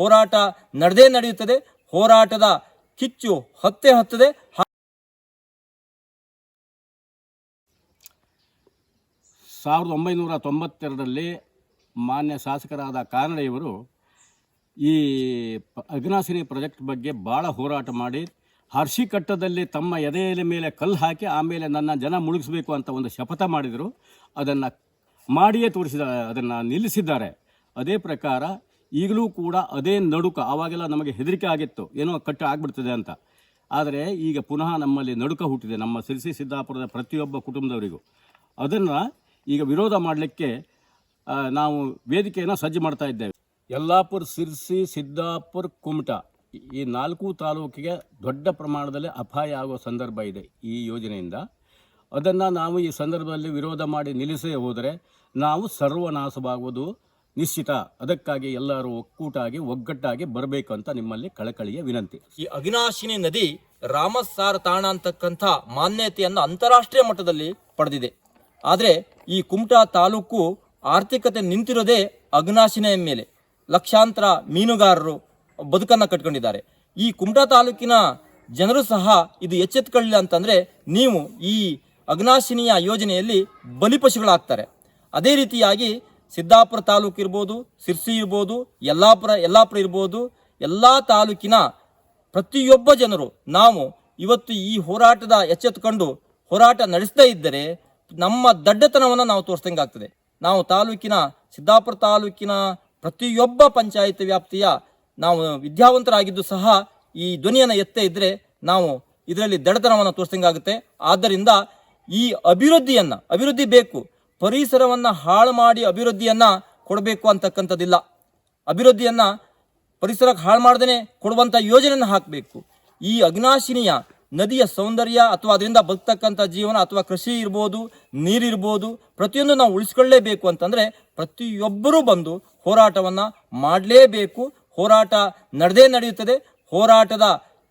ಹೋರಾಟ ನಡೆದೇ ನಡೆಯುತ್ತದೆ. ಹೋರಾಟದ ಕಿಚ್ಚು ಹತ್ತೆ ಹತ್ತದೆ. ಸಾವಿರದ ಒಂಬೈನೂರ ತೊಂಬತ್ತೆರಡರಲ್ಲಿ ಮಾನ್ಯ ಶಾಸಕರಾದ ಕಾನಡೆಯವರು ಈ ಅಗ್ನಾಸಿನಿ ಪ್ರಾಜೆಕ್ಟ್ ಬಗ್ಗೆ ಭಾಳ ಹೋರಾಟ ಮಾಡಿ, ಹರ್ಷಿಕಟ್ಟದಲ್ಲಿ ತಮ್ಮ ಎದೆಯ ಮೇಲೆ ಕಲ್ಲು ಹಾಕಿ ಆಮೇಲೆ ನನ್ನ ಜನ ಮುಳುಗಿಸಬೇಕು ಅಂತ ಒಂದು ಶಪಥ ಮಾಡಿದರು. ಅದನ್ನು ಮಾಡಿಯೇ ತೋರಿಸಿದ, ಅದನ್ನು ನಿಲ್ಲಿಸಿದ್ದಾರೆ. ಅದೇ ಪ್ರಕಾರ ಈಗಲೂ ಕೂಡ ಅದೇ ನಡುಕ ಆವಾಗೆಲ್ಲ ನಮಗೆ ಹೆದರಿಕೆ ಆಗಿತ್ತು. ಏನೋ ಕಟ್ಟು ಆಗ್ಬಿಡ್ತದೆ ಅಂತ. ಆದರೆ ಈಗ ಪುನಃ ನಮ್ಮಲ್ಲಿ ನಡುಕ ಹುಟ್ಟಿದೆ, ನಮ್ಮ ಸಿರಿಸಿ ಸಿದ್ದಾಪುರದ ಪ್ರತಿಯೊಬ್ಬ ಕುಟುಂಬದವರಿಗೂ. ಅದನ್ನು ಈಗ ವಿರೋಧ ಮಾಡಲಿಕ್ಕೆ ನಾವು ವೇದಿಕೆಯನ್ನು ಸಜ್ಜು ಮಾಡ್ತಾ ಇದ್ದೇವೆ. ಯಲ್ಲಾಪುರ ಸಿರ್ಸಿ ಸಿದ್ದಾಪುರ, ಕುಮಟ. ಈ ನಾಲ್ಕು ತಾಲೂಕಿಗೆ ದೊಡ್ಡ ಪ್ರಮಾಣದಲ್ಲಿ ಅಪಾಯ ಆಗುವ ಸಂದರ್ಭ ಇದೆ ಈ ಯೋಜನೆಯಿಂದ. ಅದನ್ನು ನಾವು ಈ ಸಂದರ್ಭದಲ್ಲಿ ವಿರೋಧ ಮಾಡಿ ನಿಲ್ಲಿಸೇ ಹೋದರೆ ನಾವು ಸರ್ವನಾಶವಾಗುವುದು. ನಿಶ್ಚಿತ ಅದಕ್ಕಾಗಿ ಎಲ್ಲರೂ ಒಕ್ಕೂಟಾಗಿ, ಒಗ್ಗಟ್ಟಾಗಿ ಬರಬೇಕು ಅಂತ ನಿಮ್ಮಲ್ಲಿ ಕಳಕಳಿಯ ವಿನಂತಿ. ಈ ಅವಿನಾಶಿನಿ ನದಿ ರಾಮಸಾರ ತಾಣ ಅಂತಕ್ಕಂಥ ಮಾನ್ಯತೆಯನ್ನು ಅಂತಾರಾಷ್ಟ್ರೀಯ ಮಟ್ಟದಲ್ಲಿ ಪಡೆದಿದೆ. ಆದರೆ ಈ ಕುಮಟಾ ತಾಲೂಕು ಆರ್ಥಿಕತೆ ನಿಂತಿರೋದೇ ಅಗ್ನಾಶಿನಿಯ ಮೇಲೆ. ಲಕ್ಷಾಂತರ ಮೀನುಗಾರರು ಬದುಕನ್ನು ಕಟ್ಕೊಂಡಿದ್ದಾರೆ. ಈ ಕುಮಟಾ ತಾಲೂಕಿನ ಜನರು ಸಹ ಇದು ಎಚ್ಚೆತ್ಕೊಳ್ಳಿಲ್ಲ ಅಂತಂದರೆ ನೀವು ಈ ಅಗ್ನಾಶಿನಿಯ ಯೋಜನೆಯಲ್ಲಿ ಬಲಿಪಶುಗಳಾಗ್ತಾರೆ. ಅದೇ ರೀತಿಯಾಗಿ ಸಿದ್ದಾಪುರ ತಾಲೂಕು ಇರ್ಬೋದು, ಸಿರ್ಸಿ ಇರ್ಬೋದು, ಯಲ್ಲಾಪುರ ಯಲ್ಲಾಪುರ ಇರ್ಬೋದು, ಎಲ್ಲ ತಾಲೂಕಿನ ಪ್ರತಿಯೊಬ್ಬ ಜನರು ನಾವು ಇವತ್ತು ಈ ಹೋರಾಟದ ಎಚ್ಚೆತ್ತುಕೊಂಡು ಹೋರಾಟ ನಡೆಸದೇ ಇದ್ದರೆ ನಮ್ಮ ದಡ್ಡತನವನ್ನು ನಾವು ತೋರಿಸ್ದಂಗಾಗ್ತದೆ. ನಾವು ತಾಲೂಕಿನ, ಸಿದ್ದಾಪುರ ತಾಲೂಕಿನ ಪ್ರತಿಯೊಬ್ಬ ಪಂಚಾಯತ್ ವ್ಯಾಪ್ತಿಯ ನಾವು ವಿದ್ಯಾವಂತರಾಗಿದ್ದು ಸಹ ಈ ಧ್ವನಿಯನ್ನು ಎತ್ತೇ ಇದ್ದರೆ ನಾವು ಇದರಲ್ಲಿ ದಡತನವನ್ನು ತೋರಿಸ್ದಂಗಾಗುತ್ತೆ. ಆದ್ದರಿಂದ ಈ ಅಭಿವೃದ್ಧಿಯನ್ನು, ಅಭಿವೃದ್ಧಿ ಬೇಕು ಪರಿಸರವನ್ನ ಹಾಳು ಮಾಡಿ ಅಭಿವೃದ್ಧಿಯನ್ನು ಕೊಡಬೇಕು ಅಂತಕ್ಕಂಥದ್ದಿಲ್ಲ. ಅಭಿವೃದ್ಧಿಯನ್ನು ಪರಿಸರಕ್ಕೆ ಹಾಳು ಮಾಡ್ದೇನೆ ಕೊಡುವಂಥ ಯೋಜನೆಯನ್ನು ಹಾಕಬೇಕು. ಈ ಅಗ್ನಾಶಿನಿಯ ನದಿಯ ಸೌಂದರ್ಯ ಅಥವಾ ಅದರಿಂದ ಬದುಕ್ತಕ್ಕಂಥ ಜೀವನ ಅಥವಾ ಕೃಷಿ ಇರ್ಬೋದು ನೀರಿರ್ಬೋದು ಪ್ರತಿಯೊಂದು ನಾವು ಉಳಿಸ್ಕೊಳ್ಳೇಬೇಕು ಅಂತಂದರೆ ಪ್ರತಿಯೊಬ್ಬರೂ ಬಂದು ಹೋರಾಟವನ್ನು ಮಾಡಲೇಬೇಕು. ಹೋರಾಟ ನಡೆದೇ ನಡೆಯುತ್ತದೆ. ಹೋರಾಟದ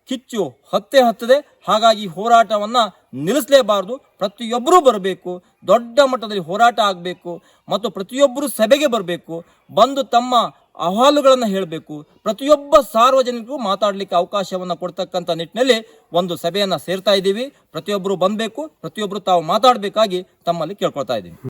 ಕಿಚ್ಚು ಹತ್ತೆ ಹತ್ತದೆ. ಹಾಗಾಗಿ ಹೋರಾಟವನ್ನ ನಿಲ್ಲಿಸಲೇಬಾರದು. ಪ್ರತಿಯೊಬ್ಬರೂ ಬರಬೇಕು. ದೊಡ್ಡ ಮಟ್ಟದಲ್ಲಿ ಹೋರಾಟ ಆಗಬೇಕು. ಮತ್ತು ಪ್ರತಿಯೊಬ್ಬರು ಸಭೆಗೆ ಬರಬೇಕು. ಬಂದು ತಮ್ಮ ಅಹವಾಲುಗಳನ್ನು ಹೇಳಬೇಕು. ಪ್ರತಿಯೊಬ್ಬ ಸಾರ್ವಜನಿಕರು ಮಾತಾಡಲಿಕ್ಕೆ ಅವಕಾಶವನ್ನು ಕೊಡ್ತಕ್ಕಂಥ ನಿಟ್ಟಿನಲ್ಲಿ ಒಂದು ಸಭೆಯನ್ನು ಸೇರ್ತಾ ಇದ್ದೀವಿ. ಪ್ರತಿಯೊಬ್ಬರು ಬಂದಬೇಕು. ಪ್ರತಿಯೊಬ್ಬರು ತಾವು ಮಾತಾಡಬೇಕಾಗಿ ತಮ್ಮಲ್ಲಿ ಕೇಳ್ಕೊಳ್ತಾ ಇದ್ದೀವಿ.